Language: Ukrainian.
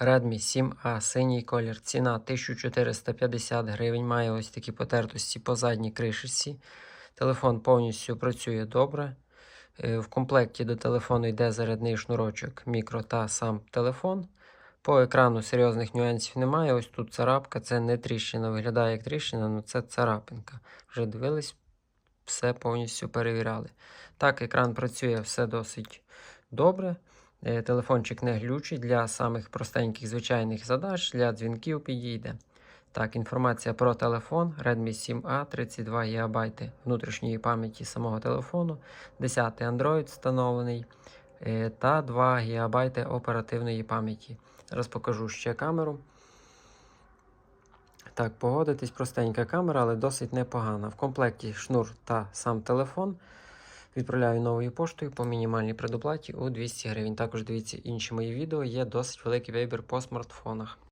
Redmi 7A синій колір. Ціна 1450 гривень. Має ось такі потертості по задній кришечці. Телефон повністю працює добре. Е, В комплекті до телефону йде зарядний шнурочок, мікро та сам телефон. По екрану серйозних нюансів немає. Ось тут царапка, це не тріщина. Виглядає як тріщина, але це царапинка. Вже дивились, все повністю перевіряли. Так, екран працює все досить добре. Е, Телефончик не глючить для самих простеньких звичайних задач, для дзвінків підійде. Так, інформація про телефон Redmi 7A 32 ГБ внутрішньої пам'яті самого телефону, 10 Android встановлений е, та 2 ГБ оперативної пам'яті. Зараз покажу ще камеру. Так, погодитись, простенька камера, але досить непогана. В комплекті шнур та сам телефон. Відправляю новою поштою по мінімальній предоплаті у 200 гривень. Також дивіться інші мої відео, є досить великий вибір по смартфонах.